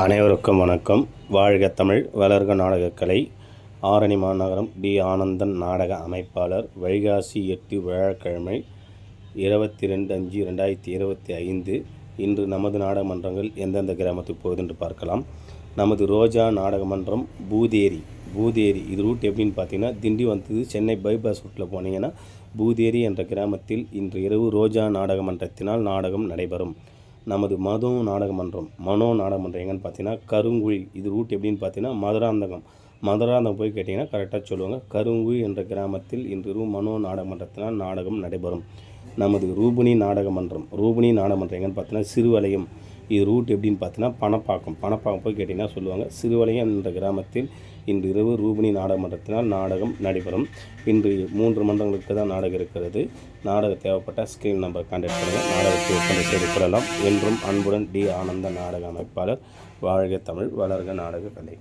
அனைவருக்கும் வணக்கம். வாழ்க தமிழ் வளர்க நாடகக்கலை. ஆரணி மாநகரம் டி. ஆனந்தன் நாடக அமைப்பாளர் வைகாசி எட்டு வியாழக்கிழமை இருபத்தி ரெண்டு அஞ்சு ரெண்டாயிரத்தி இருபத்தி ஐந்து. இன்று நமது நாடக மன்றங்கள் எந்தெந்த கிராமத்துக்கு போகுது என்று பார்க்கலாம். நமது ரோஜா நாடக மன்றம் பூதேரி. பூதேரி இது ரூட் எப்படின்னு பார்த்தீங்கன்னா வந்தது சென்னை பைபாஸ் ரூட்டில் போனீங்கன்னா பூதேரி என்ற கிராமத்தில் இன்று இரவு ரோஜா நாடக மன்றத்தினால் நாடகம் நடைபெறும். நமது மது நாடகமன்றம் மனோ நாடகமன்றம் எங்கன்னு பார்த்தீங்கன்னா கருங்குழி. இது ரூட் எப்படின்னு பார்த்தீங்கன்னா மதுராந்தகம். மதுராந்தகம் போய் கேட்டிங்கன்னா கரெக்டாக சொல்லுவாங்க. கருங்குழி என்ற கிராமத்தில் இன்று மனோ நாடகமன்றத்தினால் நாடகம் நடைபெறும். நமது ரூபினி நாடகமன்றம். ரூபிணி ரூபினி எங்கன்னு பார்த்தீங்கன்னா சிறுவலயம். இது ரூட் எப்படின்னு பார்த்தீங்கன்னா பணப்பாக்கம். பணப்பாக்கம் போய் கேட்டிங்கன்னா சொல்லுவாங்க சிறுவலையம் என்ற கிராமத்தில் இன்று இரவு ரூபினி நாடகமன்றத்தினால் நாடகம் நடைபெறும். இன்று மூன்று மன்றங்களுக்கு தான் நாடகம் இருக்கிறது. நாடகம் தேவைப்பட்ட ஸ்கிரீன் நம்பர் கான்டாக்ட் பண்ணுங்கள் நாடகத்தை ஒப்பந்தம் செய்து கொள்ளலாம். என்றும் அன்புடன் டி. ஆனந்த நாடக அமைப்பாளர் வாழ்க தமிழ் வளர்க நாடக கலை.